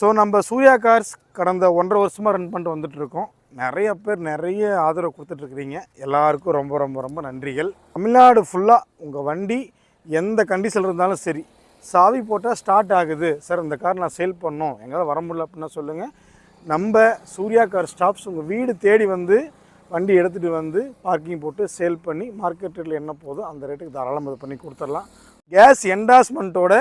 So நம்ம Surya cars கடந்த ஒன்றரை வருஷமாக ரன் பண்ணிட்டு வந்துட்டுருக்கோம். நிறைய பேர் நிறைய ஆதரவு கொடுத்துட்ருக்குறீங்க எல்லாருக்கும் ரொம்ப ரொம்ப ரொம்ப நன்றிகள். தமிழ்நாடு ஃபுல்லாக உங்கள் வண்டி எந்த கண்டிஷனில் இருந்தாலும் சரி சாவி போட்டால் ஸ்டார்ட் ஆகுது. சார் இந்த கார் நான் சேல் பண்ணோம். எங்களால் வர முடியல அப்படின்னா சொல்லுங்கள் நம்ம சூர்யா கார் ஸ்டாப்ஸ் உங்கள் வீடு தேடி வந்து வண்டி எடுத்துகிட்டு வந்து பார்க்கிங் போட்டு சேல் பண்ணி மார்க்கெட் ரேட்டில் என்ன போதும் அந்த ரேட்டுக்கு தாராளம் இது பண்ணி கொடுத்துடலாம். கேஸ் என்டாஸ்மெண்ட்டோட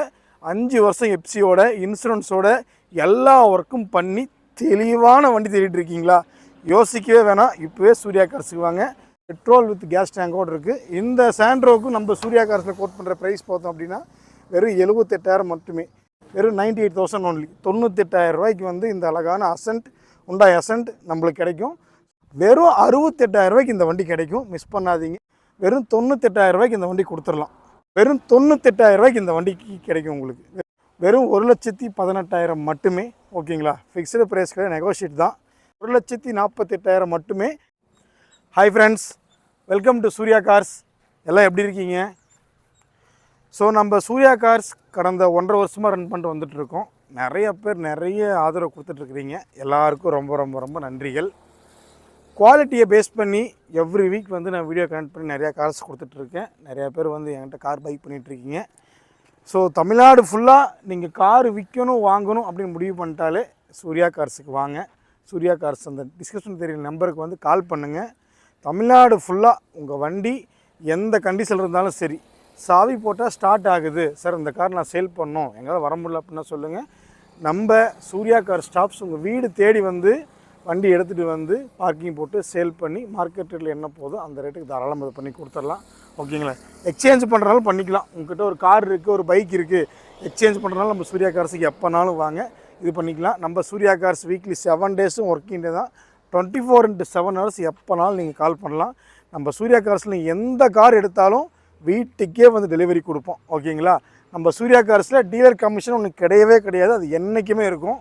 அஞ்சு வருஷம் எப்சியோட இன்சூரன்ஸோட எல்லா ஒர்க்கும் பண்ணி தெளிவான வண்டி தேடிட்டு இருக்கீங்களா? யோசிக்கவே வேணாம். இப்போவே சூர்யா கார்ஸுக்கு வாங்க. பெட்ரோல் வித் கேஸ் டேங்கோடு இருக்குது இந்த சாண்ட்ரோவுக்கு நம்ம சூர்யா கார்ஸில் கோட் பண்ணுற ப்ரைஸ் பார்த்தோம் அப்படின்னா வெறும் எழுபத்தெட்டாயிரம் மட்டுமே. வெறும் நைன்டி எயிட் தௌசண்ட் ஒன்லி தொண்ணூத்தெட்டாயிரம் ரூபாய்க்கு வந்து இந்த அழகான அசன்ட் உண்டாய் அசன்ட் நம்மளுக்கு கிடைக்கும். வெறும் அறுபத்தெட்டாயிரம் ரூபாய்க்கு இந்த வண்டி கிடைக்கும். மிஸ் பண்ணாதீங்க. வெறும் தொண்ணூத்தெட்டாயிரம் ரூபாய்க்கு இந்த வண்டி கொடுத்துடலாம். வெறும் தொண்ணூத்தெட்டாயிரம் ரூபாய்க்கு இந்த வண்டிக்கு கிடைக்கும் உங்களுக்கு. வெறும் ஒரு லட்சத்தி பதினெட்டாயிரம் மட்டுமே ஓகேங்களா? ஃபிக்ஸ்டு ப்ரைஸ் கிடையாது நெகோஷியேட் தான். ஒரு லட்சத்தி நாற்பத்தெட்டாயிரம் மட்டுமே. Hi friends welcome to Surya cars எல்லாம் எப்படி இருக்கீங்க? ஸோ நம்ம சூர்யா கார்ஸ் கடந்த ஒன்றரை வருஷமாக ரன் பண்ணிட்டு வந்துட்டுருக்கோம். நிறைய பேர் நிறைய ஆதரவு கொடுத்துட்ருக்குறீங்க எல்லாருக்கும் ரொம்ப ரொம்ப ரொம்ப நன்றிகள். குவாலிட்டியை பேஸ் பண்ணி எவ்ரி வீக் வந்து நான் வீடியோ கனெக்ட் பண்ணி நிறையா கார்ஸ் கொடுத்துட்ருக்கேன் நிறையா பேர் வந்து என்கிட்ட கார் பைக் பண்ணிகிட்ருக்கீங்க ஸோ தமிழ்நாடு ஃபுல்லாக நீங்கள் கார் விற்கணும் வாங்கணும் அப்படின்னு முடிவு பண்ணிட்டாலே சூர்யா கார்ஸுக்கு வாங்க. சூர்யா கார்ஸ் அந்த டிஸ்கிரிப்ஷன் தெரியுற நம்பருக்கு வந்து கால் பண்ணுங்கள் தமிழ்நாடு ஃபுல்லாக உங்கள் வண்டி எந்த கண்டிஷனில் இருந்தாலும் சரி சாவி போட்டால் ஸ்டார்ட் ஆகுது. சார் இந்த கார் நான் சேல் பண்ணோம். எங்களால் வர முடியல அப்படின்னா சொல்லுங்கள் நம்ம சூர்யா கார் ஸ்டாப்ஸ் உங்கள் வீடு தேடி வந்து வண்டி எடுத்துகிட்டு வந்து பார்க்கிங் போட்டு சேல் பண்ணி மார்க்கெட் ரேட்டில் என்ன போதோ அந்த ரேட்டுக்கு தாராளம் இது பண்ணி கொடுத்துடலாம். ஓகேங்களா எக்ஸ்சேஞ்ச் பண்ணுறனாலும் பண்ணிக்கலாம். உங்ககிட்ட ஒரு கார் இருக்குது ஒரு பைக் இருக்குது எக்ஸ்சேஞ்ச் பண்ணுறனால நம்ம சூர்யா கார்ஸுக்கு எப்போனாலும் வாங்க. இது பண்ணிக்கலாம். நம்ம சூர்யா கார்ஸ் வீக்லி செவன் டேஸும் ஒர்க்கிங் டே தான். Twenty four into seven hours எப்போனாலும் நீங்கள் கால் பண்ணலாம். நம்ம சூர்யா கார்ஸில் எந்த கார் எடுத்தாலும் வீட்டுக்கே வந்து டெலிவரி கொடுப்போம். ஓகேங்களா நம்ம சூர்யா கார்ஸில் டீலர் கமிஷன் ஒன்று கிடையவே கிடையாது. அது என்றைக்குமே இருக்கும்.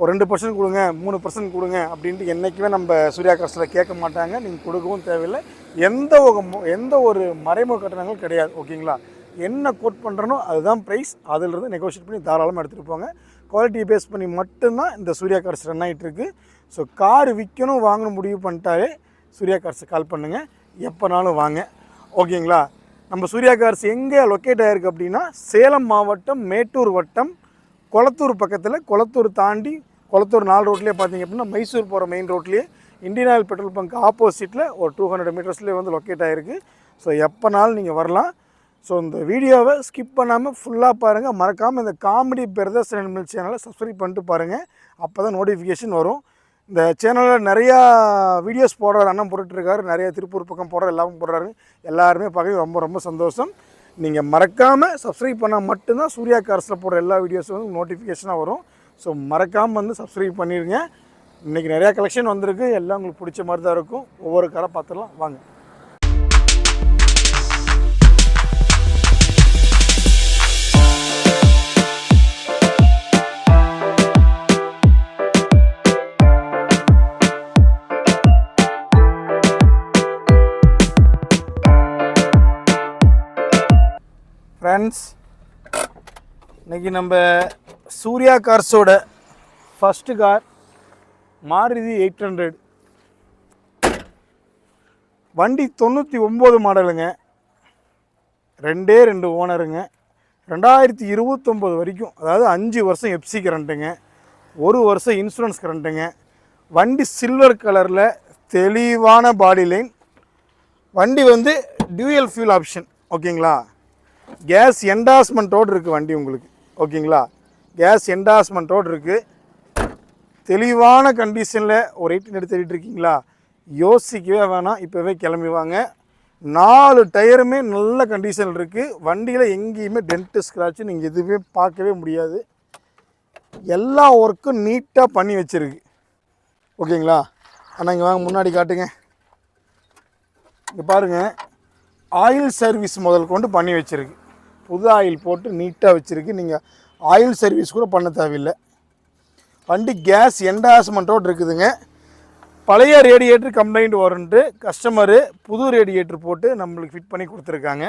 ஒரு ரெண்டு பர்சன்ட் கொடுங்க மூணு பர்சன்ட் கொடுங்க அப்படின்ட்டு என்றைக்குமே நம்ம சூர்யா கார்ஸில் கேட்க மாட்டாங்க. நீங்கள் கொடுக்கவும் தேவையில்லை. எந்த ஒரு எந்த ஒரு மறைமுக கட்டணங்களும் கிடையாது ஓகேங்களா? என்ன கோட் பண்ணுறனோ அதுதான் ப்ரைஸ் அதிலிருந்து நெகோஷியேட் பண்ணி தாராளமாக எடுத்துகிட்டு போங்க. குவாலிட்டி பேஸ் பண்ணி மட்டும்தான் இந்த சூர்யா கார்ஸ் ரன் ஆகிட்டுருக்கு ஸோ கார் விற்கணும் வாங்கணும் முடிவு பண்ணிட்டாலே சூர்யா கார்ஸுக்கு கால் பண்ணுங்கள் எப்போனாலும் வாங்க. ஓகேங்களா? நம்ம சூர்யா கார்ஸ் எங்கே லொக்கேட் ஆகிருக்கு அப்படின்னா சேலம் மாவட்டம் மேட்டூர் வட்டம் கொளத்தூர் பக்கத்தில் கொளத்தூர் தாண்டி கொளத்தூர் நாலு ரோட்லேயே பார்த்தீங்க அப்படின்னா மைசூர் போகிற மெயின் ரோட்லேயே இந்தியன் ஆயில் பெட்ரோல் பங்க் ஆப்போசிட்டில் ஒரு டூ ஹண்ட்ரட் மீட்டர்ஸ்லேயே வந்து லொக்கேட் ஆகிருக்கு ஸோ எப்போனாலும் நீங்கள் வரலாம். ஸோ இந்த வீடியோவை ஸ்கிப் பண்ணாமல் ஃபுல்லாக பாருங்கள் மறக்காமல் இந்த காமெடி பிரதர்ஸ் அண்ட் சேனலை சப்ஸ்கிரைப் பண்ணிட்டு பாருங்கள் அப்போ தான் நோட்டிஃபிகேஷன் வரும். இந்த சேனலில் நிறையா வீடியோஸ் போடுறாரு அண்ணன் போட்டுட்ருக்காரு நிறையா திருப்பூர் பக்கம் போடுற எல்லாமே போடுறாரு. எல்லாருமே பார்க்க ரொம்ப ரொம்ப சந்தோஷம். நீங்கள் மறக்காமல் சப்ஸ்கிரைப் பண்ணால் மட்டும்தான் சூர்யா கார்ஸில் போடுற எல்லா வீடியோஸும் வந்து நோட்டிஃபிகேஷனாக வரும். ஸோ மறக்காமல் வந்து சப்ஸ்கிரைப் பண்ணிடுங்க இன்றைக்கி நிறையா கலெக்ஷன் வந்திருக்கு. எல்லாம் உங்களுக்கு பிடிச்ச மாதிரி தான் இருக்கும். ஒவ்வொரு காரை பார்த்துடலாம். வாங்க. ஃப்ரெண்ட்ஸ் இன்னைக்கு நம்ம Surya கார்ஸோட first car Maruti eight hundred வண்டி தொண்ணூற்றி ஒம்பது மாடலுங்க. ரெண்டே ரெண்டு ஓனருங்க. ரெண்டாயிரத்தி இருபத்தொம்போது வரைக்கும் அதாவது அஞ்சு வருஷம் எஃப்சி கரண்ட்டுங்க ஒரு வருஷம் இன்சூரன்ஸ் கரண்ட்டுங்க வண்டி சில்வர் கலரில் தெளிவான பாடி லைன் வண்டி வந்து டியூயல் ஃபியூல் ஆப்ஷன் ஓகேங்களா கேஸ் என்டாஸ்மெண்ட்டோடு இருக்குது வண்டி உங்களுக்கு. ஓகேங்களா? கேஸ் என்டாஸ்மெண்ட்டோடு இருக்குது தெளிவான கண்டிஷனில் ஒரு எயிட்டின் எடுத்து இருக்கீங்களா? யோசிக்கவே வேணாம். இப்போவே கிளம்பி வாங்க. நாலு டயருமே நல்ல கண்டிஷன் இருக்குது வண்டியில் எங்கேயுமே டென்ட்டு ஸ்க்ராட்சு நீங்கள் எதுவுமே பார்க்கவே முடியாது. எல்லா ஒர்க்கும் நீட்டாக பண்ணி வச்சுருக்கு. ஓகேங்களா? அண்ணா இங்கே வாங்க. முன்னாடி காட்டுங்க. இங்கே பாருங்கள் ஆயில் சர்வீஸ் முதல் கொண்டு பண்ணி வச்சுருக்கு. புது ஆயில் போட்டு நீட்டாக வச்சுருக்கு. நீங்கள் ஆயில் சர்வீஸ் கூட பண்ண தேவையில்லை. வண்டி கேஸ் என்டாஸ்மெண்ட்டோடு இருக்குதுங்க. பழைய ரேடியேட்டர் கம்ப்ளைண்ட் வரும்ன்ட்டு கஸ்டமரு புது ரேடியேட்டர் போட்டு நம்மளுக்கு ஃபிட் பண்ணி கொடுத்துருக்காங்க.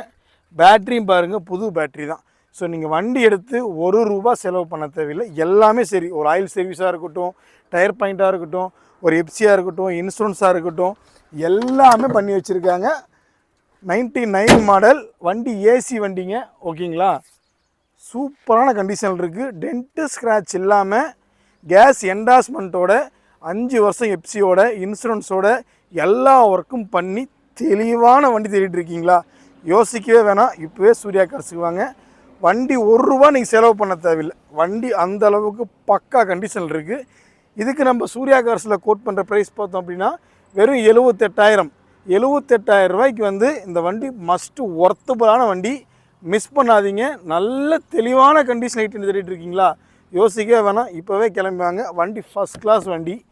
பேட்ரியும் பாருங்கள் புது பேட்ரி தான். ஸோ நீங்கள் வண்டி எடுத்து ஒரு ரூபா செலவு பண்ண தேவையில்லை. எல்லாமே சரி. ஒரு ஆயில் சர்வீஸாக இருக்கட்டும் டயர் பாயிண்ட்டாக இருக்கட்டும் ஒரு எப்சியாக இருக்கட்டும் இன்சூரன்ஸாக இருக்கட்டும் எல்லாமே பண்ணி வச்சுருக்காங்க. நைன்டி நைன் மாடல் வண்டி ஏசி வண்டிங்க ஓகேங்களா? சூப்பரான கண்டிஷன் இருக்குது டென்ட்டு ஸ்க்ராட்ச் இல்லாமல் கேஸ் என்டாஸ்மெண்ட்டோட அஞ்சு வருஷம் எப்சியோட இன்சூரன்ஸோட எல்லா ஒர்க்கும் பண்ணி தெளிவான வண்டி தேடிட்டு இருக்கீங்களா? யோசிக்கவே வேணாம். இப்போவே சூர்யா கார்ஸுக்கு வாங்க. வண்டி ஒரு ரூபா நீங்கள் செலவு பண்ண தேவையில்லை. வண்டி அந்த அளவுக்கு பக்கா கண்டிஷன் இருக்குது இதுக்கு நம்ம சூர்யா கார்ஸில் கோட் பண்ணுற ப்ரைஸ் பார்த்தோம் அப்படின்னா வெறும் எழுபத்தெட்டாயிரம் எழுபத்தெட்டாயிரம் ரூபாய்க்கு வந்து இந்த வண்டி மஸ்ட்டு ஒர்த்தபுளான வண்டி. மிஸ் பண்ணாதீங்க. நல்ல தெளிவான கண்டிஷன் ஐட்டுன்னு தேடிட்டு இருக்கீங்களா? யோசிக்கவே வேணாம். இப்போவே கிளம்புவாங்க வண்டி ஃபஸ்ட் கிளாஸ் வண்டி.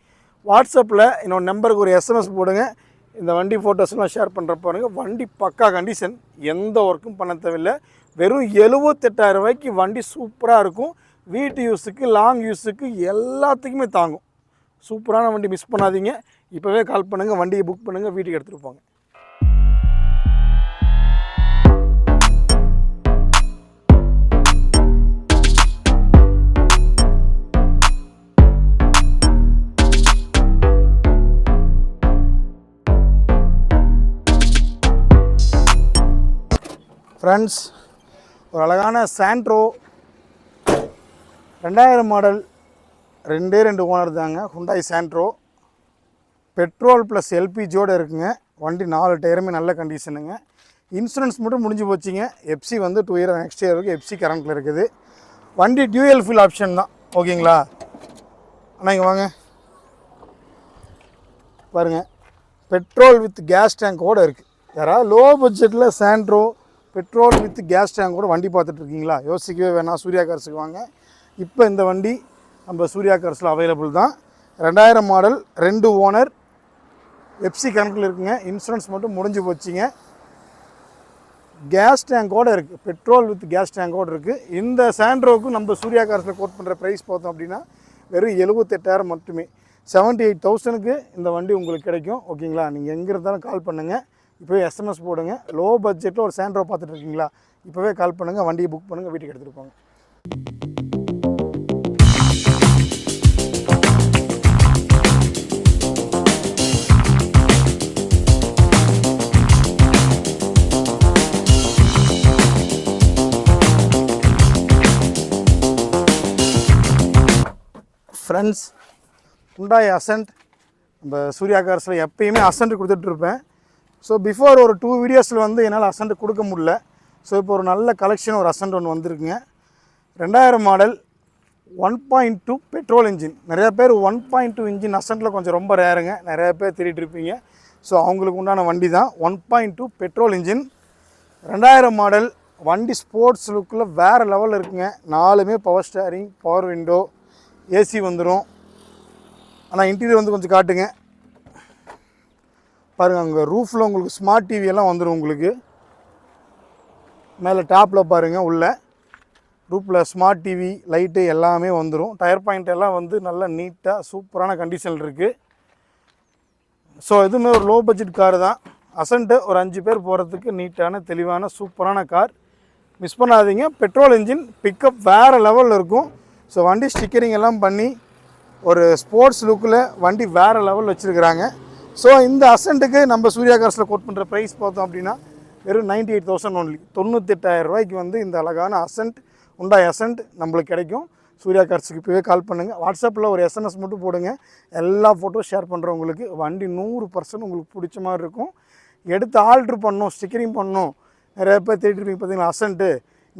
வாட்ஸ்அப்பில் என்னோட நம்பருக்கு ஒரு எஸ்எம்எஸ் போடுங்க. இந்த வண்டி ஃபோட்டோஸ்லாம் ஷேர் பண்ணுற பாருங்கள் வண்டி பக்கா கண்டிஷன் எந்த ஒர்க்கும் பண்ண தேவையில்லை. வெறும் எழுபத்தெட்டாயிரம் ரூபாய்க்கு வண்டி சூப்பராக இருக்கும். வீட்டு யூஸுக்கு லாங் யூஸுக்கு எல்லாத்துக்குமே தாங்கும். சூப்பரான வண்டி மிஸ் பண்ணாதீங்க. இப்போவே கால் பண்ணுங்கள் வண்டியை புக் பண்ணுங்கள் வீட்டுக்கு எடுத்துகிட்டு போங்க. ஃப்ரெண்ட்ஸ் ஒரு அழகான சாண்ட்ரோ ரெண்டாயிரம் மாடல் ரெண்டே ரெண்டு ஓனர் தாங்க. ஹுண்டாய் சாண்ட்ரோ பெட்ரோல் ப்ளஸ் எல்பிஜியோடு இருக்குங்க. வண்டி நாலு டயருமே நல்ல கண்டிஷனுங்க இன்சூரன்ஸ் மட்டும் முடிஞ்சு போச்சுங்க. எப்சி வந்து டூ இயர் நெக்ஸ்ட் இயர் வரைக்கும் எப்சி கரண்ட்டில் இருக்குது. வண்டி டியூஎல் ஃபில் ஆப்ஷன் தான். ஓகேங்களா அண்ணா இங்கே வாங்க. பாருங்கள் பெட்ரோல் வித் கேஸ் டேங்கோடு இருக்குது யாராவது லோ பட்ஜெட்டில் சாண்ட்ரோ பெட்ரோல் வித் கேஸ் டேங்கோடு வண்டி பார்த்துட்ருக்கீங்களா யோசிக்கவே வேணாம். சூர்யா கார்ஸுக்கு வாங்க. இப்போ இந்த வண்டி நம்ம சூர்யா கார்ஸில் அவைலபிள் தான். ரெண்டாயிரம் மாடல் ரெண்டு ஓனர் எப்சி கணக்கில் இருக்குங்க. இன்சூரன்ஸ் மட்டும் முடிஞ்சு போச்சுங்க. கேஸ் டேங்கோடு இருக்குது பெட்ரோல் வித் கேஸ் டேங்கோடு இருக்குது இந்த சாண்ட்ரோவுக்கு நம்ம சூர்யா கார்ஸில் கோட் பண்ணுற ப்ரைஸ் பார்த்தோம் அப்படின்னா வெறும் எழுபத்தெட்டாயிரம் மட்டுமே. செவன்ட்டி எயிட் தௌசண்ட்க்கு இந்த வண்டி உங்களுக்கு கிடைக்கும். ஓகேங்களா நீங்கள் எங்கே இருந்தாலும் கால் பண்ணுங்கள் இப்போவே எஸ்எம்எஸ் போடுங்க. லோ பட்ஜெட்டில் ஒரு சாண்ட்ரோ பார்த்துட்டு இருக்கீங்களா? இப்போவே கால் பண்ணுங்கள் வண்டியை புக் பண்ணுங்கள் வீட்டுக்கு எடுத்துகிட்டு போங்க. ஃப்ரெண்ட்ஸ் ஹுண்டாய் அசன்ட் நம்ம சூர்யா கார்ஸில் எப்பயுமே அசன்ட் கொடுத்துட்ருப்பேன் ஸோ பிஃபோர் ஒரு டூ வீடியோஸில் வந்து என்னால் அசன்ட் கொடுக்க முடியல. ஸோ இப்போ ஒரு நல்ல கலெக்ஷன் ஒரு அசன்ட் ஒன்று வந்திருக்குங்க. ரெண்டாயிரம் model one point two petrol engine நிறையா பேர் ஒன் பாயிண்ட் டூ இன்ஜின் அசன்ட்டில் கொஞ்சம் ரொம்ப ரேருங்க நிறையா பேர் தேடிட்டு இருப்பீங்க. ஸோ அவங்களுக்கு உண்டான வண்டி தான் one point two petrol engine ரெண்டாயிரம் மாடல் வண்டி ஸ்போர்ட்ஸ் லுக்கில் வேறு லெவலில் இருக்குங்க. நாலுமே power steering power window AC வந்துடும் ஆனால் இன்டீரியர் வந்து கொஞ்சம் காட்டுங்க. பாருங்கள் அங்கே ரூஃபில் உங்களுக்கு ஸ்மார்ட் டிவி எல்லாம் வந்துடும் உங்களுக்கு. மேலே டாப்பில் பாருங்கள் உள்ளே. ரூஃபில் ஸ்மார்ட் டிவி லைட்டு எல்லாமே வந்துடும் டயர் பாயிண்ட் எல்லாம் வந்து நல்லா நீட்டாக சூப்பரான கண்டிஷனில் இருக்குது ஸோ இதுவுமே ஒரு லோ பட்ஜெட் கார் தான். அசன்ட்டு ஒரு அஞ்சு பேர் போகிறதுக்கு நீட்டான தெளிவான சூப்பரான கார் மிஸ் பண்ணாதீங்க. பெட்ரோல் இன்ஜின் பிக்கப் வேறு லெவலில் இருக்கும். ஸோ வண்டி ஸ்டிக்கரிங் எல்லாம் பண்ணி ஒரு ஸ்போர்ட்ஸ் லுக்கில் வண்டி வேறு லெவலில் வச்சுருக்கிறாங்க. ஸோ இந்த அசண்ட்டுக்கு நம்ம சூர்யா கார்ஸில் கோட் பண்ணுற ப்ரைஸ் பார்த்தோம் அப்படின்னா வெறும் நைன்டி எயிட் தௌசண்ட் ஒன்லி தொண்ணூத்தெட்டாயிரம் ரூபாய்க்கு வந்து இந்த அழகான அசன்ட் உண்டாய் அசன்ட் நம்மளுக்கு கிடைக்கும். சூர்யா கார்ஸுக்கு இப்போவே கால் பண்ணுங்கள் வாட்ஸ்அப்பில் ஒரு எஸ்எம்எஸ் மட்டும் போடுங்க. எல்லா ஃபோட்டோ ஷேர் பண்ணுறவங்களுக்கு வண்டி நூறு பர்சன்ட் உங்களுக்கு பிடிச்ச மாதிரி இருக்கும். எடுத்து ஆல்ட்ரு பண்ணணும் ஸ்டிக்கரிங் பண்ணணும். நிறைய பேர் தேடிட்டுருப்பீங்க பார்த்தீங்களா அசன்ட்டு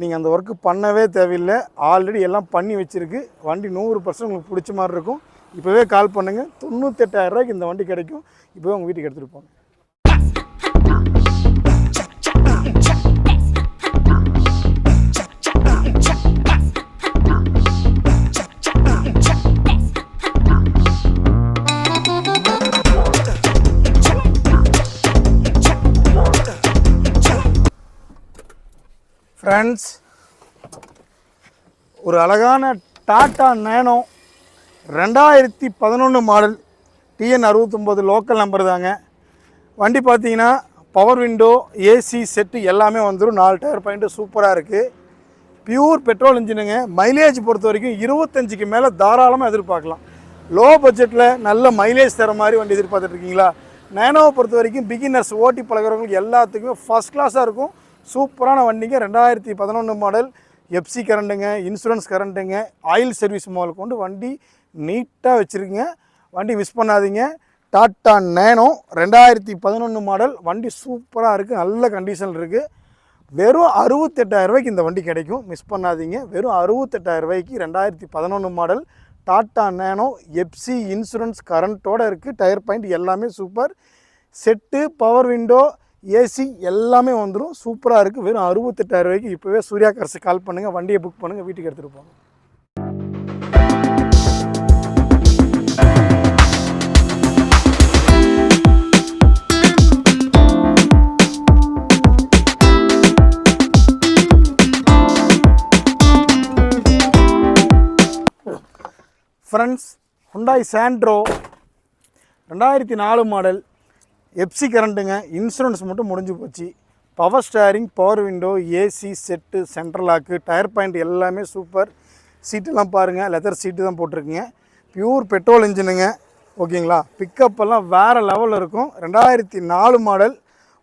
நீங்கள் அந்த ஒர்க்கு பண்ணவே தேவையில்லை. ஆல்ரெடி எல்லாம் பண்ணி வச்சுருக்கு. வண்டி நூறு பர்சன்ட் உங்களுக்கு பிடிச்ச மாதிரி இருக்கும். இப்போவே கால் பண்ணுங்கள் தொண்ணூத்தெட்டாயிரரூவாய்க்கு இந்த வண்டி கிடைக்கும். இப்போவே உங்கள் வீட்டுக்கு எடுத்துகிட்டு போங்க. ஃப்ரெண்ட்ஸ் ஒரு அழகான டாட்டா நேனோ ரெண்டாயிரத்தி பதினொன்று மாடல். டிஎன் அறுபத்தொம்போது லோக்கல் நம்பர் தாங்க. வண்டி பார்த்தீங்கன்னா பவர் விண்டோ ஏசி செட்டு எல்லாமே வந்துடும் நாலு டயர் பாயிண்ட்டு சூப்பராக இருக்குது பியூர் பெட்ரோல் இன்ஜினுங்க மைலேஜ் பொறுத்த வரைக்கும் இருபத்தஞ்சிக்கு மேலே தாராளமாக எதிர்பார்க்கலாம். லோ பட்ஜெட்டில் நல்ல மைலேஜ் தர மாதிரி வண்டி எதிர்பார்த்துட்ருக்கீங்களா நேனோவை பொறுத்த வரைக்கும் பிகினர்ஸ் ஓட்டி பழகிறவங்களுக்கு எல்லாத்துக்குமே ஃபஸ்ட் கிளாஸாக இருக்கும். சூப்பரான வண்டிங்க. ரெண்டாயிரத்தி பதினொன்று மாடல் எஃப்சி கரண்ட்டுங்க இன்சூரன்ஸ் கரண்ட்டுங்க ஆயில் சர்வீஸ் முதல் கொண்டு வண்டி நீட்டாக வச்சுருக்குங்க. வண்டி மிஸ் பண்ணாதீங்க. டாட்டா நேனோ ரெண்டாயிரத்தி பதினொன்று மாடல் வண்டி சூப்பராக இருக்குது நல்ல கண்டிஷன் இருக்குது வெறும் அறுபத்தெட்டாயிரரூபாய்க்கு இந்த வண்டி கிடைக்கும். மிஸ் பண்ணாதீங்க. வெறும் அறுபத்தெட்டாயிரம் ரூபாய்க்கு ரெண்டாயிரத்தி பதினொன்று model Tata Nano FC insurance கரண்ட்டோடு இருக்குது டயர் பாயிண்ட் எல்லாமே super set power window AC எல்லாமே வந்துடும் சூப்பராக இருக்குது வெறும் அறுபத்தெட்டாயிரம் ரூபாய்க்கு இப்போவே சூர்யா கரசு கால் பண்ணுங்கள் வண்டியை புக் பண்ணுங்கள் வீட்டுக்கு எடுத்துகிட்டு போங்க. ஃப்ரெண்ட்ஸ் ஹுண்டாய் சாண்ட்ரோ ரெண்டாயிரத்தி நாலு மாடல் எப்சி கரண்ட்டுங்க இன்சூரன்ஸ் மட்டும் முடிஞ்சு போச்சு. Power steering power window AC set central lock tyre point எல்லாமே சூப்பர் சீட்டெல்லாம் பாருங்கள் லெதர் சீட்டு தான் போட்டிருக்குங்க. பியூர் பெட்ரோல் இன்ஜினுங்க ஓகேங்களா? பிக்கப் எல்லாம் வேறு லெவலில் இருக்கும். ரெண்டாயிரத்தி நாலு மாடல்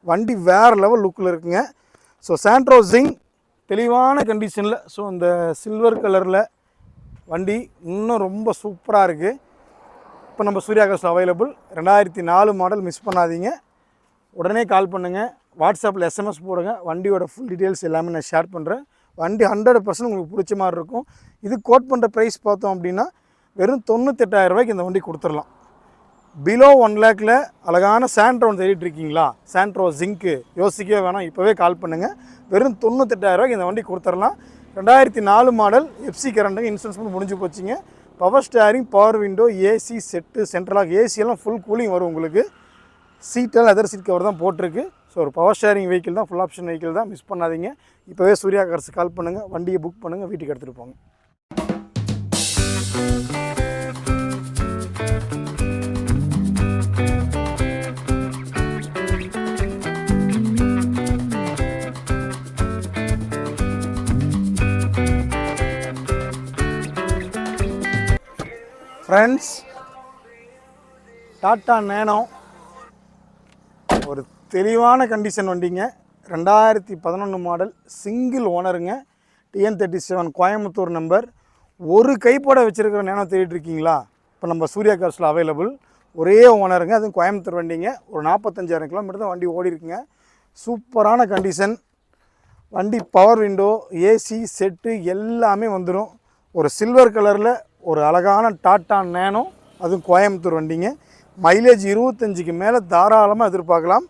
வண்டி வேறு லெவல் லுக்கில் இருக்குங்க. ஸோ சாண்ட்ரோசிங் தெளிவான கண்டிஷனில் ஸோ இந்த சில்வர் கலரில் வண்டி இன்னும் ரொம்ப சூப்பராக இருக்குது இப்போ நம்ம சூர்யா அவைலபிள் ரெண்டாயிரத்தி நாலு மாடல் மிஸ் பண்ணாதீங்க. உடனே கால் பண்ணுங்கள் வாட்ஸ்அப்பில் எஸ்எம்எஸ் போடுங்க. வண்டியோட ஃபுல் டீட்டெயில்ஸ் எல்லாமே நான் ஷேர் பண்ணுறேன் வண்டி ஹண்ட்ரட் பர்சன்ட் உங்களுக்கு பிடிச்ச மாதிரி இருக்கும். இது கோட் பண்ணுற ப்ரைஸ் பார்த்தோம் அப்படின்னா வெறும் தொண்ணூத்தெட்டாயிரம் ரூபாய்க்கு இந்த வண்டி கொடுத்துடலாம். பிலோ ஒன் லேக்கில் அழகான சாண்ட்ரோன் தேடிட்டு இருக்கீங்களா? சாண்ட்ரோ ஜிங்க்கு யோசிக்கவே வேணாம். இப்போவே கால் பண்ணுங்கள் வெறும் தொண்ணூத்தெட்டாயிரம் ரூபாய்க்கு இந்த வண்டி கொடுத்துடலாம். ரெண்டாயிரத்தி நாலு மாடல் எஃப்சி கரண்ட்டுங்க இன்சூரன்ஸ் பண்ணி முடிஞ்சு போச்சுங்க. Power steering power window AC set சென்ட்ரலாக ஏசியெல்லாம் ஃபுல் கூலிங் வரும் உங்களுக்கு. சீட்டெல்லாம் லெதர் சீட் கவர் தான் போட்டிருக்கு. ஸோ ஒரு பவர் ஸ்டேரிங் வெஹிக்கிள் தான் ஃபுல் ஆப்ஷன் வெஹிக்கிள் தான் மிஸ் பண்ணாதீங்க. இப்போவே சூர்யா கார்ஸ் கால் பண்ணுங்கள் வண்டியை புக் பண்ணுங்கள் வீட்டுக்கு எடுத்துகிட்டு போங்க. Friends Tata Nano. ஒரு தெளிவான கண்டிஷன் வண்டிங்க. ரெண்டாயிரத்தி பதினொன்று model single ஓனருங்க TN thirty seven Coimbatore number ஒரு கைப்பட வச்சுருக்கிற நேனோ தேடிட்டு இருக்கீங்களா இப்போ நம்ம சூர்யா கார்ஸில் அவைலபிள் ஒரே ஓனருங்க அதுவும் கோயம்புத்தூர் வண்டிங்க. ஒரு நாற்பத்தஞ்சாயிரம் கிலோமீட்டர் தான் வண்டி ஓடி இருக்குங்க சூப்பரான கண்டிஷன் வண்டி பவர் விண்டோ ஏசி செட்டு எல்லாமே வந்துடும் ஒரு சில்வர் கலரில் ஒரு அழகான டாட்டா நேனோ அதுவும் கோயம்புத்தூர் வண்டிங்க. மைலேஜ் இருபத்தஞ்சுக்கு மேலே தாராளமாக எதிர்பார்க்கலாம்.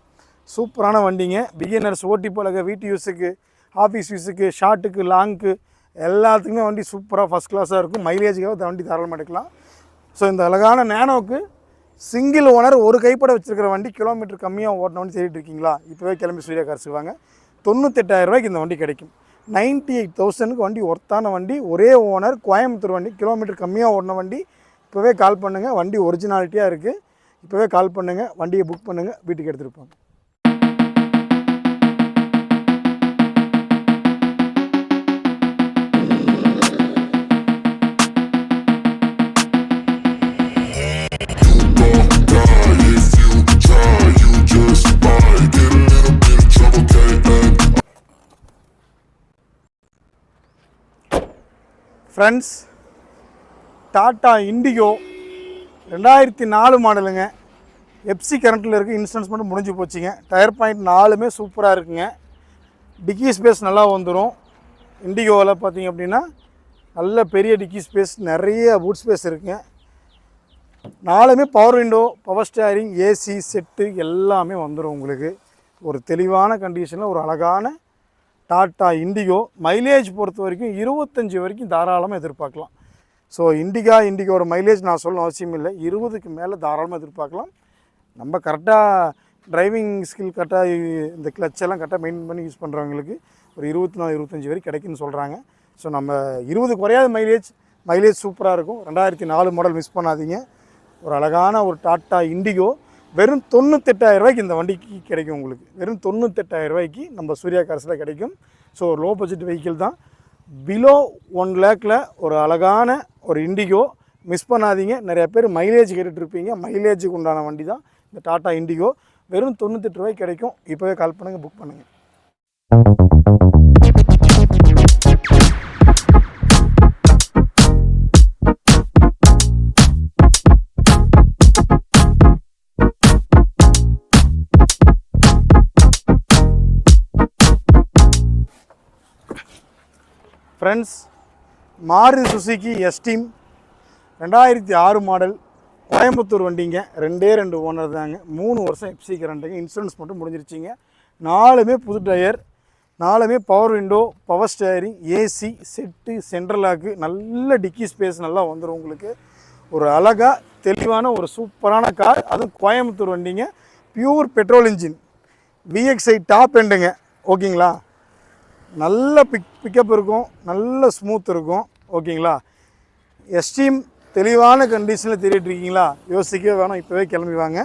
சூப்பரான வண்டிங்க. பிகினர்ஸ் ஓட்டி பழக வீட்டு யூஸுக்கு ஆஃபீஸ் யூஸுக்கு ஷார்ட்டுக்கு லாங்க்கு எல்லாத்துக்குமே வண்டி சூப்பராக ஃபஸ்ட் கிளாஸாக இருக்கும். மைலேஜுக்காக வண்டி தாராளமாக எடுக்கலாம். ஸோ இந்த அழகான நேனோவுக்கு சிங்கிள் ஓனர் ஒரு கைப்பட வச்சுருக்கிற வண்டி கிலோமீட்டர் கம்மியாக ஓட்டின வண்டி தேடிட்டு இருக்கீங்களா? இப்போவே கிளம்பி சூர்யா கார்ஸுக்கு வாங்க. தொண்ணூத்தெட்டாயிரம் ரூபாய்க்கு இந்த வண்டி கிடைக்கும். நைன்ட்டி எயிட் தௌசண்ட்க்கு வண்டி ஒர்த்தான வண்டி ஒரே ஓனர் கோயம்புத்தூர் வண்டி கிலோமீட்டர் கம்மியாக ஓடின வண்டி. இப்போவே கால் பண்ணுங்கள் வண்டி ஒரிஜினாலிட்டியாக இருக்குது இப்போவே கால் பண்ணுங்கள் வண்டியை புக் பண்ணுங்கள் வீட்டுக்கு எடுத்துகிட்டு போங்க. ஃப்ரெண்ட்ஸ் டாட்டா இண்டிகோ ரெண்டாயிரத்தி நாலு மாடலுங்க. எப்சி கரண்ட்டில் இருக்குது இன்சூரன்ஸ் மட்டும் முடிஞ்சு போச்சுங்க. டயர் பாயிண்ட் நாலுமே சூப்பராக இருக்குங்க. டிக்கி ஸ்பேஸ் நல்லா வந்துடும் இண்டிகோவில் பார்த்தீங்க அப்படின்னா நல்ல பெரிய டிக்கி ஸ்பேஸ் நிறைய பூட் ஸ்பேஸ் இருக்குங்க. நாலுமே power window power steering AC set எல்லாமே வந்துடும் உங்களுக்கு. ஒரு தெளிவான கண்டிஷனில் ஒரு அழகான டாட்டா இண்டிகோ மைலேஜ் பொறுத்த வரைக்கும் இருபத்தஞ்சி வரைக்கும் தாராளமாக எதிர்பார்க்கலாம். ஸோ இண்டிகா இண்டிகோட மைலேஜ் நான் சொல்ல அவசியம் இல்லை. இருபதுக்கு மேலே தாராளமாக எதிர்பார்க்கலாம். நம்ம கரெக்டாக டிரைவிங் ஸ்கில் கரெக்டாக இந்த clutch எல்லாம் கரெக்டாக மெயின்டைன் பண்ணி யூஸ் பண்ணுறவங்களுக்கு ஒரு இருபத்தி நாலு இருபத்தஞ்சி வரைக்கும் கிடைக்குன்னு சொல்கிறாங்க ஸோ நம்ம இருபது குறையாத மைலேஜ் மைலேஜ் சூப்பராக இருக்கும். ரெண்டாயிரத்தி நாலு மாடல் மிஸ் பண்ணாதீங்க. ஒரு அழகான ஒரு டாட்டா இண்டிகோ வெறும் தொண்ணூத்தெட்டாயிரம் ரூபாய்க்கு இந்த வண்டிக்கு கிடைக்கும் உங்களுக்கு. வெறும் தொண்ணூத்தெட்டாயிரம் ரூபாய்க்கு நம்ம சூர்யா கார்ஸில் கிடைக்கும். ஸோ லோ பட்ஜெட் வெஹிக்கிள் தான். பிலோ ஒன் லேக்கில் ஒரு அழகான ஒரு இண்டிகோ மிஸ் பண்ணாதீங்க. நிறையா பேர் மைலேஜ் கேட்டுட்ருப்பீங்க. மைலேஜுக்கு உண்டான வண்டி தான். இந்த டாட்டா இண்டிகோ வெறும் தொண்ணூத்தெட்டு ரூபாய்க்கு கிடைக்கும். இப்போவே கால் பண்ணுங்கள் புக் பண்ணுங்கள் ஃப்ரெண்ட்ஸ் மாருதி சுசுகி எஸ்டீம் ரெண்டாயிரத்தி ஆறு மாடல் கோயம்புத்தூர் வண்டிங்க. ரெண்டே ரெண்டு ஓனர் தாங்க. மூணு வருஷம் எஃப்சி கரண்ட்டுங்க இன்சூரன்ஸ் மட்டும் முடிஞ்சிருச்சிங்க. நாலுமே புது டயர் நாலுமே power window power steering AC set central lock நல்ல டிக்கி ஸ்பேஸ் நல்லா வந்துடும் உங்களுக்கு. ஒரு அழகாக தெளிவான ஒரு சூப்பரான கார் அதுவும் கோயம்புத்தூர் வண்டிங்க. Pure petrol engine VXI top எண்டுங்க ஓகேங்களா நல்ல பிக் பிக்கப் இருக்கும் நல்ல ஸ்மூத் இருக்கும். ஓகேங்களா எஸ்டீம் தெளிவான கண்டிஷனில் தெரியிட்டுருக்கீங்களா யோசிக்கவே வேணாம் இப்போவே கிளம்பி வாங்க.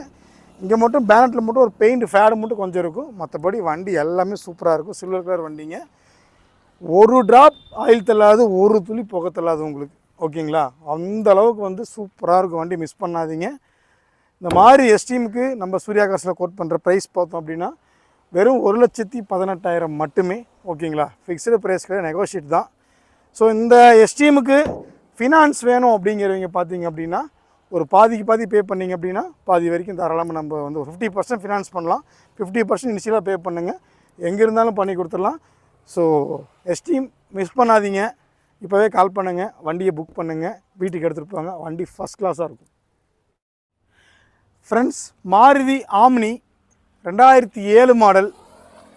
இங்கே மட்டும் பேனட்டில் மட்டும் ஒரு பெயிண்ட் ஃபேடு மட்டும் கொஞ்சம் இருக்கும். மற்றபடி வண்டி எல்லாமே சூப்பராக இருக்கும். சில்வர் கலர் வண்டிங்க. ஒரு ட்ராப் ஆயில் தள்ளாது ஒரு துளி புகை தள்ளாது உங்களுக்கு. ஓகேங்களா அந்த அளவுக்கு வந்து சூப்பராக இருக்கும். வண்டி மிஸ் பண்ணாதீங்க. இந்த மாதிரி எஸ்டீமுக்கு நம்ம சூர்யா காசில் கோட் பண்ணுற ப்ரைஸ் பார்த்தோம் அப்படின்னா வெறும் ஒரு லட்சத்தி பதினெட்டாயிரம் மட்டுமே ஓகேங்களா? ஃபிக்ஸ்டு ப்ரைஸ் கிடையாது நெகோஷியேட் தான். ஸோ இந்த எஸ்டிஎமுக்கு ஃபினான்ஸ் வேணும் அப்படிங்கிறவங்க பார்த்தீங்க அப்படின்னா ஒரு பாதிக்கு பாதி பே பண்ணிங்க அப்படின்னா பாதி வரைக்கும் தாராளமாக நம்ம வந்து ஒரு ஃபிஃப்டி பர்சன்ட் ஃபினான்ஸ் பண்ணலாம். ஃபிஃப்டி பர்சன்ட் இனிஷியலாக பே பண்ணுங்கள் எங்கே இருந்தாலும் பண்ணி கொடுத்துடலாம். ஸோ எஸ்டிஎம் மிஸ் பண்ணாதீங்க. இப்போவே கால் பண்ணுங்கள் வண்டியை புக் பண்ணுங்கள் வீட்டுக்கு எடுத்துகிட்டு போங்க. வண்டி ஃபஸ்ட் கிளாஸாக இருக்கும். ஃப்ரெண்ட்ஸ் மாருதி ஆம்னி ரெண்டாயிரத்தி ஏழு மாடல்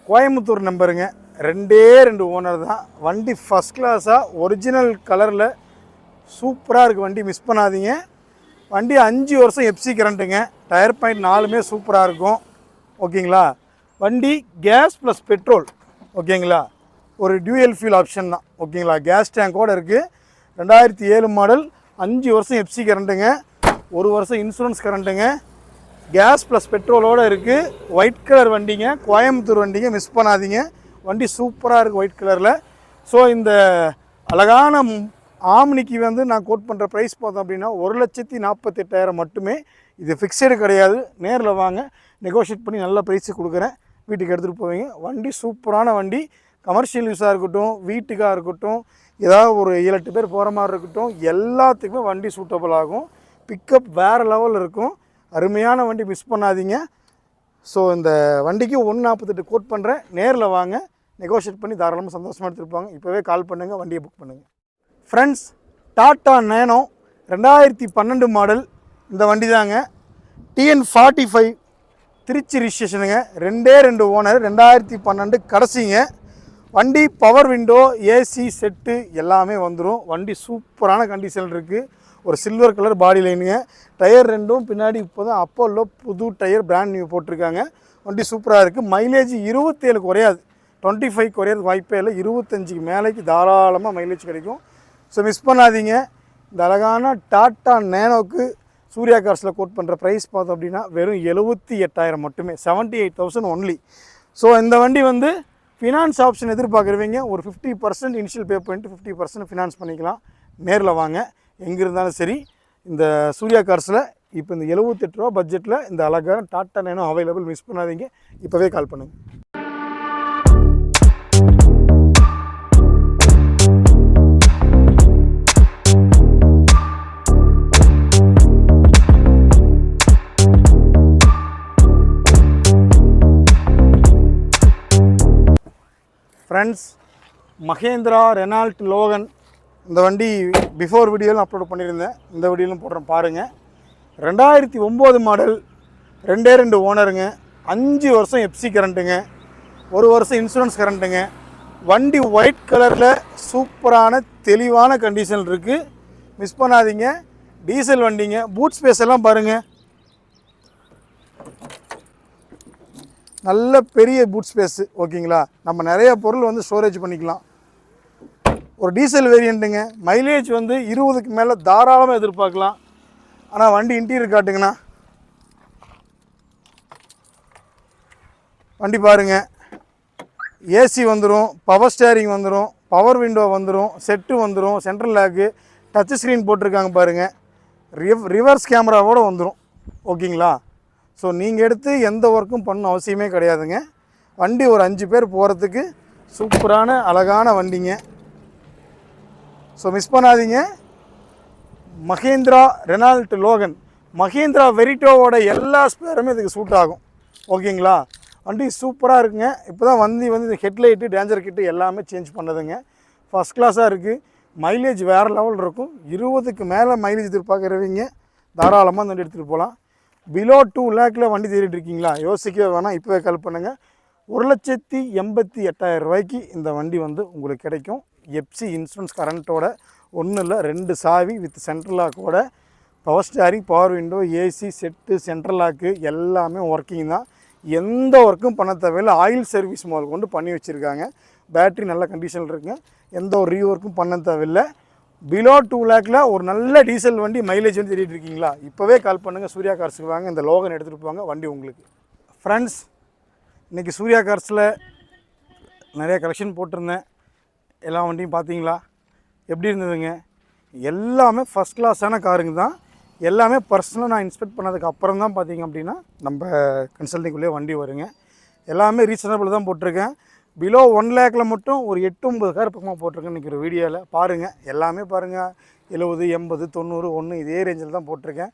கோயம்புத்தூர் நம்பருங்க. ரெண்டே ரெண்டு ஓனர் தான். வண்டி ஃபஸ்ட் கிளாஸாக ஒரிஜினல் கலரில் சூப்பராக இருக்குது வண்டி மிஸ் பண்ணாதீங்க. வண்டி அஞ்சு வருஷம் எஃப்சி கரண்ட்டுங்க டயர் பாயிண்ட் நாலுமே சூப்பராக இருக்கும். ஓகேங்களா? வண்டி கேஸ் ப்ளஸ் பெட்ரோல் ஓகேங்களா? ஒரு டியூயல் ஃபியூல் ஆப்ஷன் தான். ஓகேங்களா? கேஸ் டேங்கோடு இருக்குது ரெண்டாயிரத்தி ஏழு மாடல் அஞ்சு வருஷம் எஃப்சி கரண்ட்டுங்க ஒரு வருஷம் இன்சூரன்ஸ் கரண்ட்டுங்க கேஸ் ப்ளஸ் பெட்ரோலோடு இருக்குது ஒயிட் கலர் வண்டிங்க. கோயம்புத்தூர் வண்டிங்க. மிஸ் பண்ணாதீங்க. வண்டி சூப்பராக இருக்குது ஒயிட் கலரில் ஸோ இந்த அழகான ஆம்னிக்கு வந்து நான் கோட் பண்ணுற ப்ரைஸ் பார்த்தோம் அப்படின்னா ஒரு லட்சத்தி நாற்பத்தெட்டாயிரம் மட்டுமே. இது ஃபிக்ஸடு கிடையாது. நேரில் வாங்க. நெகோஷியேட் பண்ணி நல்ல ப்ரைஸு கொடுக்குறேன். வீட்டுக்கு எடுத்துகிட்டு போவீங்க. வண்டி சூப்பரான வண்டி. கமர்ஷியல் யூஸாக இருக்கட்டும் வீட்டுக்காக இருக்கட்டும் ஏதாவது ஒரு ஏழு எட்டு பேர் போகிற மாதிரி இருக்கட்டும் எல்லாத்துக்குமே வண்டி சூட்டபிள் ஆகும். பிக்கப் வேறு லெவலில் இருக்கும். அருமையான வண்டி மிஸ் பண்ணாதீங்க. ஸோ இந்த வண்டிக்கு ஒன்று நாற்பத்தெட்டு கோட் பண்ணுறேன் நேரில் வாங்க. நெகோஷியேட் பண்ணி தாராளமாக சந்தோஷமாக எடுத்துருப்பாங்க. இப்போவே கால் பண்ணுங்கள் வண்டியை புக் பண்ணுங்கள் ஃப்ரெண்ட்ஸ் டாட்டா நேனோ ரெண்டாயிரத்தி பன்னெண்டு மாடல் இந்த வண்டி தாங்க டிஎன் ஃபார்ட்டி ஃபைவ் திருச்சி ரிஜிஸ்ட்ரேஷனுங்க ரெண்டே ரெண்டு ஓனர் ரெண்டாயிரத்தி பன்னெண்டு கடைசிங்க. வண்டி பவர் விண்டோ ஏசி செட்டு எல்லாமே வந்துடும் வண்டி சூப்பரான கண்டிஷன் இருக்குது ஒரு சில்வர் கலர் பாடி லைனுங்க டயர் ரெண்டும் பின்னாடி இப்போ தான் அப்போல்லோ புது டயர் பிராண்ட் நியூ போட்டிருக்காங்க. வண்டி சூப்பராக இருக்குது மைலேஜ் இருபத்தேழு குறையாது. டுவெண்ட்டி ஃபைவ் குறையிறது வாய்ப்பே இல்லை. இருபத்தஞ்சிக்கு மேலேக்கு தாராளமாக மைலேஜ் கிடைக்கும். ஸோ மிஸ் பண்ணாதீங்க. இந்த அழகான டாட்டா நேனோக்கு சூர்யா கார்ஸில் கோட் பண்ணுற ப்ரைஸ் பார்த்தோம் அப்படின்னா வெறும் எழுபத்தி எட்டாயிரம் மட்டுமே. Seventy eight thousand only so இந்த வண்டி வந்து ஃபினான்ஸ் ஆப்ஷன் எதிர்பார்க்குறவங்க ஒரு ஃபிஃப்டி பர்சன்ட் இனிஷியல் பே பண்ணிட்டு ஃபிஃப்டி பர்சன்ட் ஃபினான்ஸ் பண்ணிக்கலாம். நேரில் வாங்க. எங்கே இருந்தாலும் சரி இந்த சூர்யா கார்ஸில் இப்போ இந்த எழுபத்தெட்டு ரூபா பட்ஜெட்டில் இந்த அழகான டாட்டா நேனோ அவைலபிள் மிஸ் பண்ணாதீங்க. இப்போவே கால் பண்ணுங்கள் ஃப்ரெண்ட்ஸ் மகேந்திரா ரெனால்ட் லோகன் இந்த வண்டி பிஃபோர் வீடியோவில் அப்லோட் பண்ணியிருந்தேன். இந்த வீடியோலும் போடுறேன் பாருங்கள் ரெண்டாயிரத்தி ஒம்பது மாடல் ரெண்டே ரெண்டு ஓனருங்க அஞ்சு வருஷம் எஃப்சி கரண்ட்டுங்க ஒரு வருஷம் இன்சூரன்ஸ் கரண்ட்டுங்க வண்டி ஒயிட் கலரில் சூப்பரான தெளிவான கண்டிஷன் இருக்குது மிஸ் பண்ணாதீங்க. டீசல் வண்டிங்க பூட் ஸ்பேஸ் எல்லாம் பாருங்கள் நல்ல பெரிய பூட் ஸ்பேஸு ஓகேங்களா நம்ம நிறைய பொருள் வந்து ஸ்டோரேஜ் பண்ணிக்கலாம். ஒரு டீசல் வேரியண்ட்டுங்க மைலேஜ் வந்து இருபதுக்கு மேலே தாராளமாக எதிர்பார்க்கலாம். ஆனால் வண்டி இன்டீரியர் காட்டுங்கண்ணா. வண்டி பாருங்க. ஏசி வந்துடும் பவர் ஸ்டேரிங் வந்துடும் பவர் விண்டோ வந்துடும் செட்டு வந்துடும் சென்ட்ரல் லேக்கு டச் ஸ்க்ரீன் போட்டிருக்காங்க பாருங்கள் ரிவ் ரிவர்ஸ் கேமராவோட வந்துடும் ஓகேங்களா? ஸோ நீங்கள் எடுத்து எந்த ஒர்க்கும் பண்ண அவசியமே கிடையாதுங்க. வண்டி ஒரு அஞ்சு பேர் போகிறதுக்கு சூப்பரான அழகான வண்டிங்க. ஸோ மிஸ் பண்ணாதீங்க. மகேந்திரா ரெனால்ட் லோகன் மகேந்திரா வெரிட்டோவோட எல்லா ஸ்பேருமே இதுக்கு சூட் ஆகும். ஓகேங்களா? வண்டி சூப்பராக இருக்குங்க. இப்போ தான் வண்டி வந்து இந்த ஹெட்லைட்டு டேஞ்சர் கிட்டு எல்லாமே சேஞ்ச் பண்ணதுங்க. ஃபஸ்ட் கிளாஸாக இருக்குது மைலேஜ் வேறு லெவல் இருக்கும். இருபதுக்கு மேலே மைலேஜ் எதிர்பார்க்குறவங்க தாராளமாக இந்த வண்டி எடுத்துகிட்டு போகலாம் பிலோ டூ லேக்கில் வண்டி தேடிட்டு இருக்கீங்களா? யோசிக்கவே வேணாம். இப்போவே கால் பண்ணுங்கள் ஒரு லட்சத்தி எண்பத்தி எட்டாயிரம் ரூபாய்க்கு இந்த வண்டி வந்து உங்களுக்கு கிடைக்கும். எப்சி இன்சூரன்ஸ் கரண்ட்டோட ஒன்றும் இல்லை ரெண்டு சாவி with central லாக்கோட power steering power window AC set central lock எல்லாமே ஒர்க்கிங் தான். எந்த ஒர்க்கும் பண்ண தேவையில்லை. ஆயில் சர்வீஸ் முதல் கொண்டு பண்ணி வச்சுருக்காங்க. பேட்ரி நல்ல கண்டிஷனில் இருக்குங்க. எந்த ஒரு ரீ ஒர்க்கும் பண்ண தேவையில்லை பிலோ டூ லேக்கில் ஒரு நல்ல டீசல் வண்டி மைலேஜ் வந்து தேடிட்டு இருக்கீங்களா? இப்போவே கால் பண்ணுங்கள் சூர்யா கார்ஸுக்கு வாங்க. இந்த லோகன் எடுத்துகிட்டு போவாங்க வண்டி உங்களுக்கு. ஃப்ரெண்ட்ஸ் இன்றைக்கி சூர்யா கார்ஸில் நிறைய கலெக்ஷன் போட்டிருந்தேன். எல்லா வண்டியும் பார்த்தீங்களா? எப்படி இருந்ததுங்க? எல்லாமே ஃபஸ்ட் கிளாஸான காருங்க தான். எல்லாமே பர்சனலாக நான் இன்ஸ்பெக்ட் பண்ணதுக்கு அப்புறம் தான் பார்த்தீங்க அப்படின்னா நம்ம கன்சல்டிங்குள்ளே வண்டி வருங்க. எல்லாமே ரீசனபிள் தான் போட்டிருக்கேன். பிலோ ஒன் லேக்கில் மட்டும் ஒரு எட்டு ஒம்பது கார் பக்கமாக போட்டிருக்கேன் இன்றைக்கி ஒரு வீடியோவில் பாருங்கள் எல்லாமே பாருங்கள் எழுபது எண்பது தொண்ணூறு ஒன்று இதே ரேஞ்சில் தான் போட்டிருக்கேன்.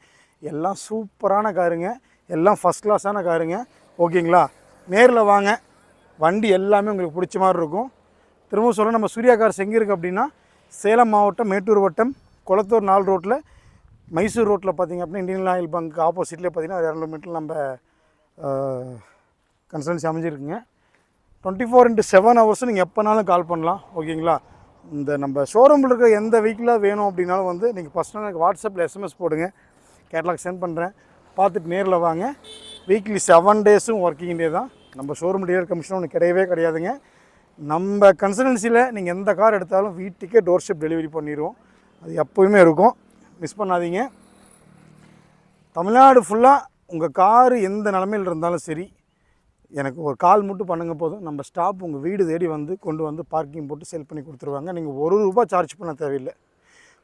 எல்லாம் சூப்பரான காருங்க. எல்லாம் ஃபஸ்ட் கிளாஸான காருங்க. ஓகேங்களா நேரில் வாங்க. வண்டி எல்லாமே உங்களுக்கு பிடிச்ச மாதிரி இருக்கும். திரும்பவும் சொல்ல நம்ம சூர்யா கார்ஸ் எங்கே இருக்குது அப்படின்னா சேலம் மாவட்டம் மேட்டூர் வட்டம் குளத்தூர் நாள் ரோட்டில் மைசூர் ரோட்டில் பார்த்தீங்க அப்படின்னா இந்தியன் ஆயில் பங்க் ஆப்போசிட்லேயே பார்த்தீங்கன்னா ஒரு இரநூறு மீட்டர் நம்ம கன்சல்டன்சி அமைஞ்சிருக்குங்க. டுவெண்ட்டி ஃபோர் இன்ட்டு செவன் ஹவர்ஸும் நீங்கள் எப்போனாலும் கால் பண்ணலாம் ஓகேங்களா? இந்த நம்ம ஷோரூமில் இருக்கிற எந்த வெஹிக்கிளாக வேணும் அப்படின்னாலும் வந்து நீங்கள் ஃபஸ்ட்டு எனக்கு வாட்ஸ்அப்பில் எஸ்எம்எஸ் போடுங்க. கேட்லாக் சென்ட் பண்ணுறேன் பார்த்துட்டு நேரில் வாங்க. வீக்லி செவன் டேஸும் ஒர்க்கிங் டே தான். நம்ம ஷோரூம் டீலர் கமிஷன் ஒன்று கிடையவே கிடையாதுங்க. நம்ம கன்சல்டன்சியில் நீங்கள் எந்த கார் எடுத்தாலும் வீட்டுக்கே டோர் ஸ்டெப் டெலிவரி பண்ணிடுவோம் அது எப்போயுமே இருக்கும். மிஸ் பண்ணாதீங்க. தமிழ்நாடு ஃபுல்லாக உங்கள் காரு எந்த நிலமையில் இருந்தாலும் சரி எனக்கு ஒரு கால் மட்டும் பண்ணுங்க போதும். நம்ம ஸ்டாப் உங்கள் வீடு தேடி வந்து கொண்டு வந்து பார்க்கிங் போட்டு சேல் பண்ணி கொடுத்துருவாங்க. நீங்கள் ஒரு ரூபா சார்ஜ் பண்ண தேவையில்லை.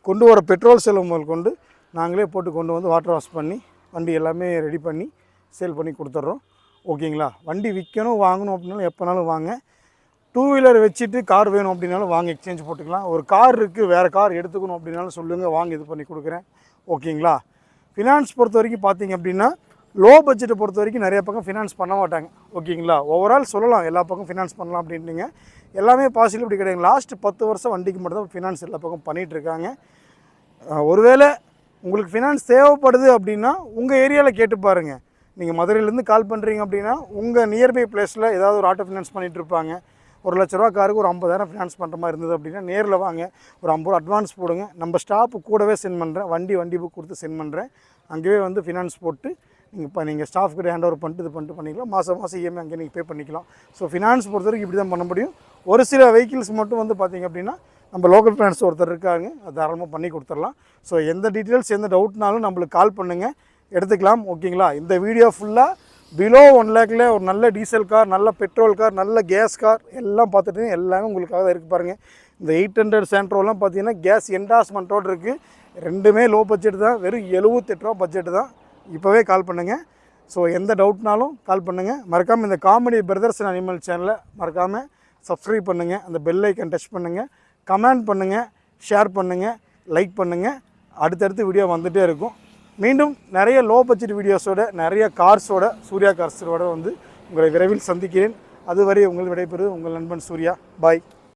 கொண்டு வர பெட்ரோல் செலவு முதல் கொண்டு நாங்களே போட்டு கொண்டு வந்து வாட்டர் வாஷ் பண்ணி வண்டி எல்லாமே ரெடி பண்ணி சேல் பண்ணி கொடுத்துட்றோம். ஓகேங்களா வண்டி விற்கணும் வாங்கணும் அப்படின்னாலும் எப்போனாலும் வாங்க. டூ வீலர் வச்சுட்டு கார் வேணும் அப்படின்னாலும் வாங்க எக்ஸ்சேஞ்ச் போட்டுக்கலாம். ஒரு கார் இருக்குது வேறு கார் எடுத்துக்கணும் அப்படின்னாலும் சொல்லுங்கள் வாங்க இது பண்ணி கொடுக்குறேன். ஓகேங்களா ஃபினான்ஸ் பொறுத்த வரைக்கும் பார்த்தீங்க அப்படின்னா லோ பட்ஜெட்டை பொறுத்த வரைக்கும் நிறைய பக்கம் ஃபினான்ஸ் பண்ண மாட்டாங்க. ஓகேங்களா ஓவரால் சொல்லலாம் எல்லா பக்கம் ஃபினான்ஸ் பண்ணலாம் அப்படின்ட்டுங்க எல்லாமே பாசிபிள் இப்படி கிடையாது. லாஸ்ட் பத்து வருஷம் வண்டிக்கு மட்டும் தான் ஃபினான்ஸ் எல்லா பக்கம் பண்ணிகிட்டு இருக்காங்க. ஒருவேளை உங்களுக்கு ஃபினான்ஸ் தேவைப்படுது அப்படின்னா உங்கள் ஏரியாவில் கேட்டு பாருங்கள் நீங்கள் மதுரையிலேருந்து கால் பண்ணுறீங்க அப்படின்னா உங்கள் நியர்பை பிளேஸில் ஏதாவது ஒரு ஆட்டோ ஃபினான்ஸ் பண்ணிகிட்ருப்பாங்க ஒரு லட்ச ரூபா காருக்கு ஒரு ஐம்பதாயிரம் ஃபினான்ஸ் பண்ணுற மாதிரி இருந்தது அப்படின்னா நேரில் வாங்க. ஒரு ஐம்பது ரூபா அட்வான்ஸ் போடுங்க. நம்ம ஸ்டாப்பு கூடவே சென்ட் பண்ணுறேன் வண்டி வண்டி புக் கொடுத்து சென்ட் பண்ணுறேன் அங்கேயே வந்து ஃபினான்ஸ் போட்டு நீங்கள் இப்போ நீங்கள் ஸ்டாஃப் கிட்ட ஹேண்ட் ஓவர் பண்ணிட்டு இது பண்ணிட்டு பண்ணிக்கலாம். மாதம் மாதம் இஎம்ஐ அங்கே நீங்கள் பே பண்ணிக்கலாம். ஸோ ஃபினான்ஸ் பொறுத்த வரைக்கும் இப்படி தான் பண்ண முடியும். ஒரு சில வெஹிக்கிள்ஸ் மட்டும் வந்து பார்த்தீங்க அப்படின்னா நம்ம லோக்கல் ஃபினான்ஸ் ஒருத்தர் இருக்காங்க. அது தாராளமாக பண்ணி கொடுத்துடலாம். ஸோ எந்த டீட்டெயில்ஸ் எந்த டவுட்னாலும் நம்மளுக்கு கால் பண்ணுங்கள் எடுத்துக்கலாம். ஓகேங்களா இந்த வீடியோ ஃபுல்லாக பிலோ ஒன் லேக்கில் ஒரு நல்ல டீசல் கார் நல்ல பெட்ரோல் கார் நல்ல கேஸ் கார் எல்லாம் பார்த்துட்டு எல்லாமே உங்களுக்காக தான் இருக்குது பாருங்கள் இந்த எயிட் ஹண்ட்ரட் சென்ட்ரோலாம் பார்த்தீங்கன்னா கேஸ் என்டாஸ்மெண்ட்டோடு இருக்குது ரெண்டுமே லோ பட்ஜெட் தான் வெறும் எழுபத்தெட்டு ரூபா பட்ஜெட் தான். இப்போவே கால் பண்ணுங்கள் ஸோ எந்த டவுட்னாலும் கால் பண்ணுங்கள் மறக்காமல் இந்த காமெடி பிரதர்ஸ் அனிமல் சேனலை மறக்காமல் சப்ஸ்கிரைப் பண்ணுங்கள் அந்த பெல் ஐக்கன் டச் பண்ணுங்கள் கமெண்ட் பண்ணுங்கள் ஷேர் பண்ணுங்கள் லைக் பண்ணுங்கள் அடுத்தடுத்து வீடியோ வந்துகிட்டே இருக்கும். மீண்டும் நிறைய லோ பட்ஜெட் வீடியோஸோட நிறைய கார்ஸோட சூர்யா கார்ஸோட வந்து உங்களை விரைவில் சந்திக்கிறேன். அதுவரை உங்கள் விடைபெறுவது உங்கள் நண்பன் சூர்யா. பாய்